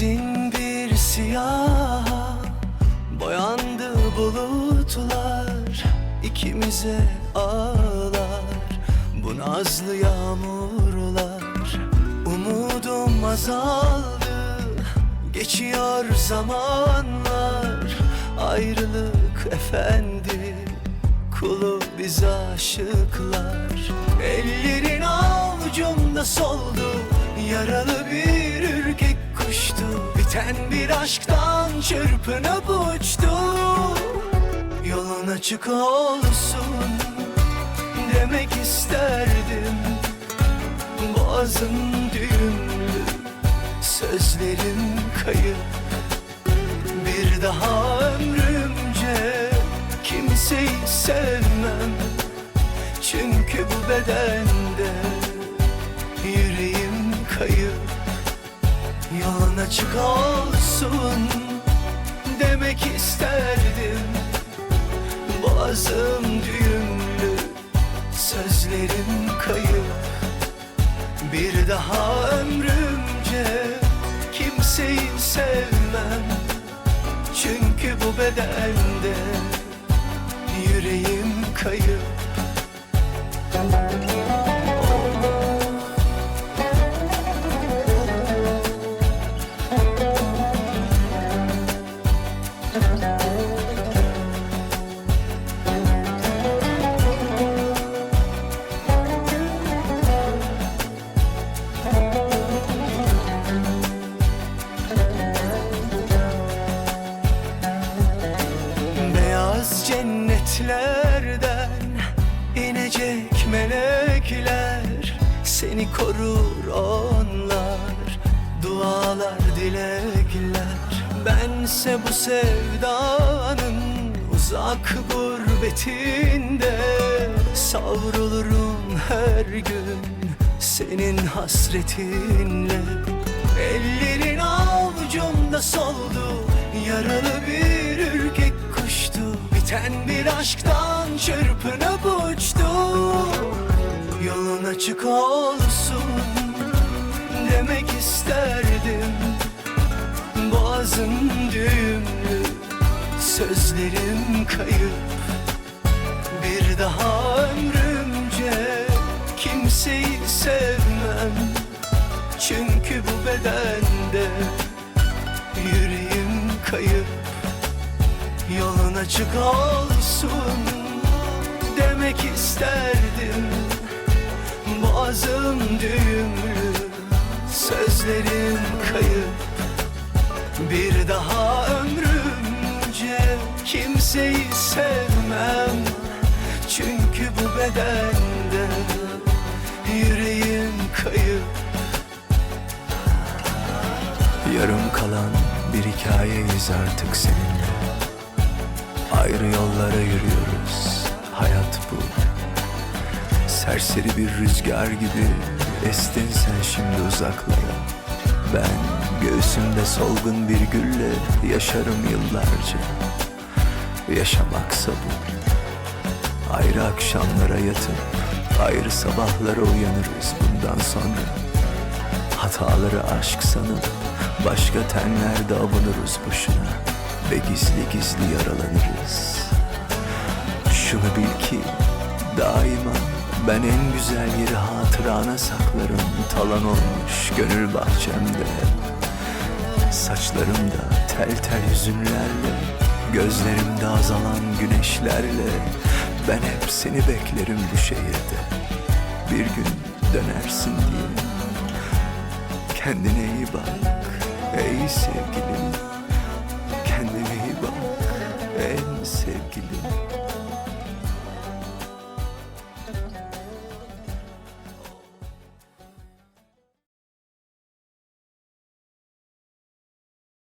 Hazin bir siyah bulutlar ikimize ağlar. Bu nazlı yağmurlar Umudum azaldı. Geçiyor zamanlar Ayrılık efendi. Kulu biz aşıklar. Ellerin avucumda soldu Yaralı bir kuştu Biten bir aşktan çırpınıp uçtu Yolun açık olsun Demek isterdim. Boğazım düğümlü Sözlerim kayıp. Bir daha ömrümce kimseyi sevmem. Çünkü bu bedende açık olsun demek isterdim. Boğazım düğümlü sözlerim kayıp. Bir daha ömrümce kimseyi sevmem. Çünkü bu bedende yüreğim kayıp Beyaz cennetlerden inecek melekler Seni korur onlar Dualar dilekler Bense bu sevdanın uzak gurbetinde Savrulurum her gün senin hasretinle Ellerin avucumda soldu Yaralı bir ürkek kuştu. Biten bir aşktan çırpınıp uçtu. Yolun açık olsun Demek isterdim kayıp. Bir daha ömrümce Kimseyi sevmem. Çünkü bu bedende yüreğim kayıp. Yolun açık olsun demek isterdim. Boğazım düğümlü sözlerim kayıp. Bir daha bedende yüreğim kayıp. Yarım kalan bir hikayeyiz artık seninle. Ayrı yollara yürüyoruz Hayat bu. Serseri bir rüzgar gibi Estin sen şimdi uzaklara Ben göğsümde solgun bir gülle Yaşarım yıllarca. Yaşamaksa bu Ayrı akşamlara yatıp Ayrı sabahlara uyanırız bundan sonra. Hataları aşk sanıp Başka tenlerde avunuruz boşuna Ve gizli gizli yaralanırız. Şunu bil ki daima ben en güzel yeri hatırana saklarım. Talan olmuş gönül bahçemde. Saçlarımda tel tel hüzünlerle Gözlerimde azalan güneşlerle Ben hep seni beklerim bu şehirde. Bir gün dönersin diye. Kendine iyi bak ey sevgilim